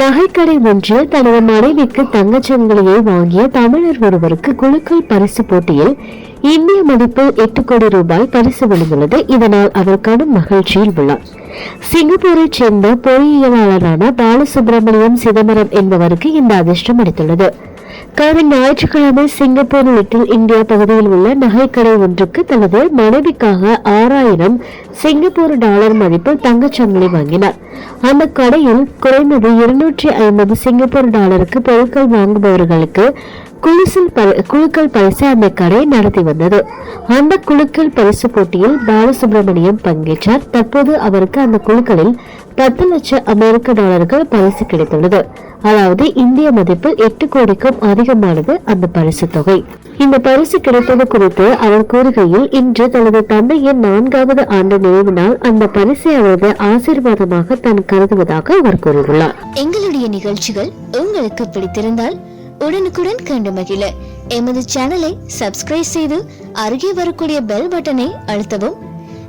நகைக்கடை ஒன்றில் தனது மனைவிக்கு தங்கச்சங்கிலியை வாங்கிய தமிழர் ஒருவருக்கு குழுக்கள் பரிசு போட்டியில் இந்திய மதிப்பு எட்டு கோடி ரூபாய் பரிசு விழுந்துள்ளது இதனால் அவர் கடும் மகிழ்ச்சியில் உள்ளார். சிங்கப்பூரைச் சேர்ந்த பொறியியலாளரான பாலசுப்ரமணியம் சிதம்பரம் என்பவருக்கு இந்த அதிர்ஷ்டம் அடித்துள்ளது கடந்த ஞாயிற்றுக்கிழமை சிங்கப்பூர் லிட்டில் இந்தியா பகுதியில் உள்ள நகைக்கடை ஒன்றுக்கு தனது மனைவிக்காக ஆறாயிரம் சிங்கப்பூர் டாலர் மதிப்பில் தங்கச்சங்கிலி வாங்கினார். அந்த கடையில் குறைந்தது இருநூற்றி ஐம்பது சிங்கப்பூர் டாலருக்கு பொருட்கள் வாங்குபவர்களுக்கு குலுசல் குழுக்கள் பரிசு அந்த கடை நடத்தி வந்தது. அந்த குழுக்கள் பரிசு போட்டியில் பாலசுப்ரமணியம் பங்கேற்றார். தற்போது அவருக்கு அந்த குழுக்களில் பத்து லட்சம் அமெரிக்க டாலர்கள் பரிசு கிடைத்துள்ளது. அதாவது இந்திய மதிப்பு எட்டு கோடிக்கும் அதிகமானது அந்த பரிசு தொகை. இந்த பரிசு கிடைத்தது குறித்து அவர் கூறுகையில் இன்று தனது தந்தையின் நான்காவது ஆண்டு நினைவு நாள் அந்த பரிசை அவரது ஆசீர்வாதமாக தான் கருதுவதாக அவர் கூறியுள்ளார். எங்களுடைய நிகழ்ச்சிகள் உங்களுக்கு பிடித்திருந்தால் உடனுக்குடன் கண்டு மகிழ. எமது சேனலை சப்ஸ்கிரைப் செய்து அருகே வரக்கூடிய பெல் பட்டனை அழுத்தவும்